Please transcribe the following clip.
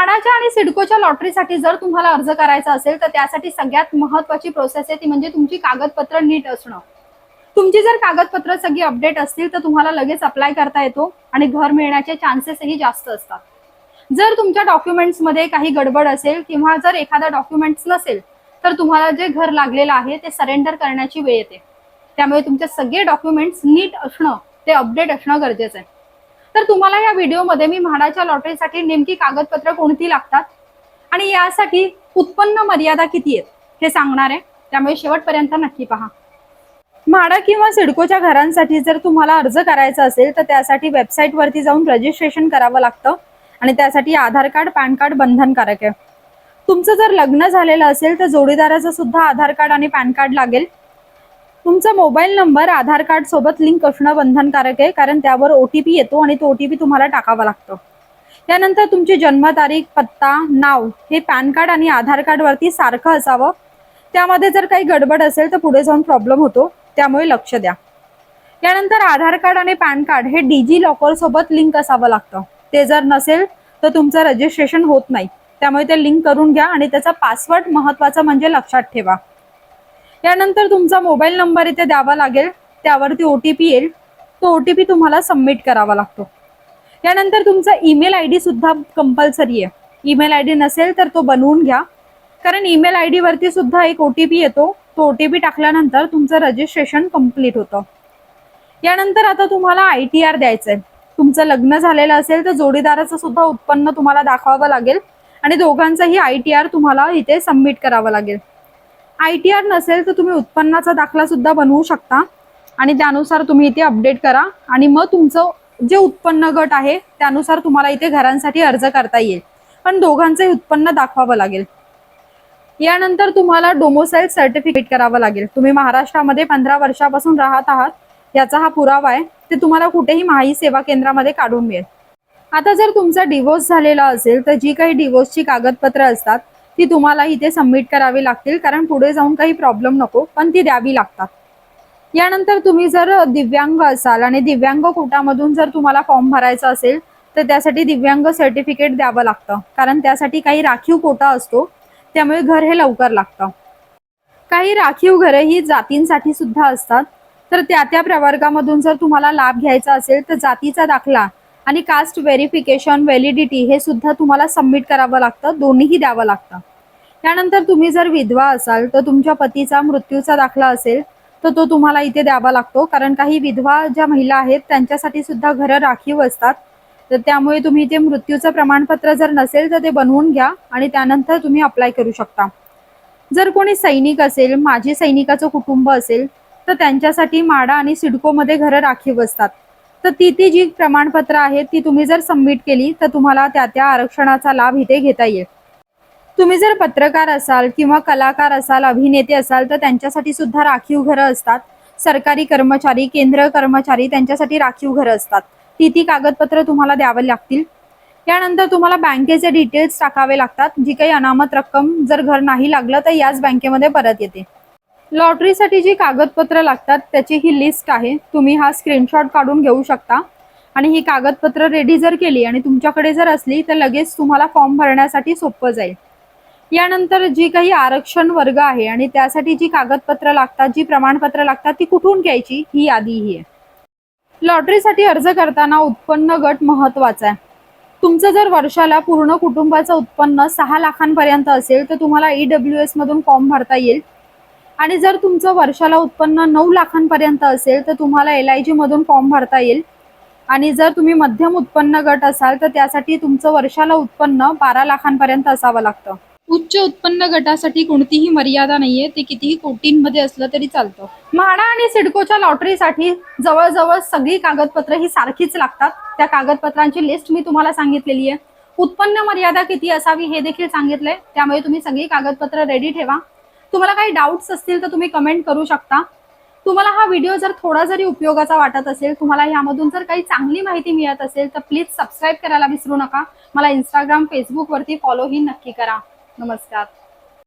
म्हाडाच्या आणि सिडकोच्या लॉटरीसाठी जर तुम्हाला अर्ज करायचा असेल तर त्यासाठी सगळ्यात महत्वाची प्रोसेस आहे ती म्हणजे तुमची कागदपत्र नीट असणं. तुमची जर कागदपत्र सगळी अपडेट असतील तर तुम्हाला लगेच अप्लाय करता येतो आणि घर मिळण्याचे चान्सेसही जास्त असतात. जर तुमच्या डॉक्युमेंट्समध्ये काही गडबड असेल किंवा जर एखादा डॉक्युमेंट्स नसेल तर तुम्हाला जे घर लागलेलं आहे ते सरेंडर करण्याची वेळ येते. त्यामुळे तुमचे सगळे डॉक्युमेंट्स नीट असणं ते अपडेट असणं गरजेचं आहे. तर तुम्हाला या व्हिडिओमध्ये मी म्हाडाच्या लॉटरीसाठी नेमकी कागदपत्र कोणती लागतात? आणि यासाठी उत्पन्न मर्यादा किती आहेत? हे सांगणार आहे. त्यामुळे शेवटपर्यंत नक्की पहा. म्हाडा किंवा सिडकोच्या घरांसाठी जर तुम्हाला अर्ज करायचा असेल तर त्यासाठी वेबसाईटवरती जाऊन रजिस्ट्रेशन करावं लागतं. आणि त्यासाठी आधार कार्ड पॅन कार्ड बंधनकारक आहे. तुमचं जर लग्न झालेलं असेल तर जोडीदाराचं सुद्धा आधार कार्ड आणि पॅन कार्ड लागेल. तुमचा मोबाईल नंबर आधार कार्ड सोबत लिंक असणं बंधनकारक आहे कारण त्यावर ओ टी पी येतो आणि तो ओ टी पी तुम्हाला टाकावा लागतो. त्यानंतर तुमची जन्मतारीख पत्ता नाव हे पॅन कार्ड आणि आधार कार्डवरती सारखं असावं. त्यामध्ये जर काही गडबड असेल तर पुढे जाऊन प्रॉब्लेम होतो त्यामुळे लक्ष द्या. यानंतर आधार कार्ड आणि पॅन कार्ड हे डिजी लॉकर सोबत लिंक असावं लागतं. ते जर नसेल तर तुमचं रजिस्ट्रेशन होत नाही. त्यामुळे ते लिंक करून घ्या आणि त्याचा पासवर्ड महत्त्वाचा म्हणजे लक्षात ठेवा. यानंतर तुमचा मोबाईल नंबर इथे द्यावा लागेल. त्यावरती ओ टी पी येईल. तो ओ टी पी तुम्हाला सबमिट करावा लागतो. यानंतर तुमचा ईमेल आय डी सुद्धा कंपल्सरी आहे. ईमेल आय डी नसेल तर तो बनवून घ्या. कारण ईमेल आय डी वरती सुद्धा एक ओ टी पी येतो. तो ओ टी पी टाकल्यानंतर तुमचं रजिस्ट्रेशन कंप्लीट होतं. यानंतर आता तुम्हाला आय टी आर द्यायचं आहे तुमचं लग्न झालेलं असेल तर जोडीदाराचं सुद्धा उत्पन्न तुम्हाला दाखवावं लागेल. आणि दोघांचंही आय टी आर तुम्हाला इथे सबमिट करावं लागेल. आय टी आर नसेल तर तुम्ही उत्पन्नाचा दाखला सुद्धा बनवू शकता. आणि त्यानुसार तुम्ही इथे अपडेट करा. आणि मग तुमचं जे उत्पन्न गट आहे त्यानुसार तुम्हाला इथे घरांसाठी अर्ज करता येईल. पण दोघांचंही उत्पन्न दाखवावं लागेल. यानंतर तुम्हाला डोमोसाईल सर्टिफिकेट करावं लागेल. तुम्ही महाराष्ट्रामध्ये पंधरा वर्षापासून राहत आहात. याचा हा पुरावा आहे. ते तुम्हाला कुठेही माही सेवा केंद्रामध्ये काढून मिळेल. आता जर तुमचा डिवोर्स झालेला असेल तर जी काही डिवोर्सची कागदपत्र असतात ती तुम्हाला इथे सबमिट करावी लागतील कारण पुढे जाऊन काही प्रॉब्लेम नको पण ती द्यावी लागतात. यानंतर तुम्ही जर दिव्यांग असाल आणि दिव्यांग कोटामधून जर तुम्हाला फॉर्म भरायचा असेल तर त्यासाठी दिव्यांग सर्टिफिकेट द्यावं लागतं कारण त्यासाठी काही राखीव कोटा असतो त्यामुळे घर हे लवकर लागतं. काही राखीव घरे ही जातींसाठी सुद्धा असतात तर त्या त्या प्रवर्गामधून जर तुम्हाला लाभ घ्यायचा असेल तर जातीचा दाखला आणि कास्ट व्हेरिफिकेशन व्हॅलिडिटी हे सुद्धा तुम्हाला सबमिट करावं लागतं दोन्हीही द्यावं लागतं. त्यानंतर तुम्ही जर विधवा असाल तर तुमच्या पतीचा मृत्यूचा दाखला असेल तर तो तुम्हाला इथे द्यावा लागतो. कारण काही विधवा ज्या महिला आहेत त्यांच्यासाठी सुद्धा घरं राखीव असतात. तर त्यामुळे तुम्ही ते मृत्यूचं प्रमाणपत्र जर नसेल तर ते बनवून घ्या आणि त्यानंतर तुम्ही अप्लाय करू शकता. जर कोणी सैनिक असेल माजी सैनिकाचं कुटुंब असेल तर त्यांच्यासाठी माडा आणि सिडकोमध्ये घरं राखीव असतात. तर ती ती जी प्रमाणपत्र आहेत ती तुम्ही जर सबमिट केली तर तुम्हाला त्या त्या आरक्षणाचा लाभ इथे घेता येईल. तुम्ही जर पत्रकार असाल किंवा कलाकार असाल अभिनेते असाल तर त्यांच्यासाठी सुद्धा राखीव घरं असतात. सरकारी कर्मचारी केंद्र कर्मचारी त्यांच्यासाठी राखीव घरं असतात. ती ती कागदपत्र तुम्हाला द्यावे लागतील. त्यानंतर तुम्हाला बँकेचे डिटेल्स टाकावे लागतात. जी काही अनामत रक्कम जर घर नाही लागलं तर याच बँकेमध्ये परत येते. लॉटरीसाठी जी कागदपत्र लागतात त्याची ही लिस्ट आहे. तुम्ही हा स्क्रीनशॉट काढून घेऊ शकता. आणि ही कागदपत्र रेडी जर केली आणि तुमच्याकडे जर असली तर लगेच तुम्हाला फॉर्म भरण्यासाठी सोपं जाईल. यानंतर जी काही आरक्षण वर्ग आहे आणि त्यासाठी जी कागदपत्र लागतात जी प्रमाणपत्र लागतात ती कुठून घ्यायची? ही यादी ही आहे. लॉटरीसाठी अर्ज करताना उत्पन्न गट महत्त्वाचा आहे. तुमचं जर वर्षाला पूर्ण कुटुंबाचं उत्पन्न सहा लाखांपर्यंत असेल तर तुम्हाला ई डब्ल्यू एस मधून फॉर्म भरता येईल. आणि जर तुमचं वर्षाला उत्पन्न नऊ लाखांपर्यंत असेल तर तुम्हाला एल आय जी मधून फॉर्म भरता येईल. आणि जर तुम्ही मध्यम उत्पन्न गट असाल तर त्यासाठी तुमचं वर्षाला उत्पन्न बारा लाखांपर्यंत असावं लागतं. उच्च उत्पन्न गटासाठी कोणतीही मर्यादा नाहीये. ते कितीही कोटींमध्ये असलं तरी चालतं. म्हाडा आणि सिडकोच्या लॉटरीसाठी जवळजवळ सगळी कागदपत्र ही सारखीच लागतात. त्या कागदपत्रांची लिस्ट मी तुम्हाला सांगितलेली आहे. उत्पन्न मर्यादा किती असावी हे देखील सांगितलंय. त्यामुळे तुम्ही सगळी कागदपत्र रेडी ठेवा. तुम्हाला काही डाऊट्स असतील तर तुम्ही कमेंट करू शकता. तुम्हाला हा व्हिडिओ जर थोडा जरी उपयोगाचा वाटत असेल तुम्हाला यामधून जर काही चांगली माहिती मिळत असेल तर प्लीज सबस्क्राईब करायला विसरू नका. मला इंस्टाग्राम फेसबुकवरती फॉलोही नक्की करा. नमस्कार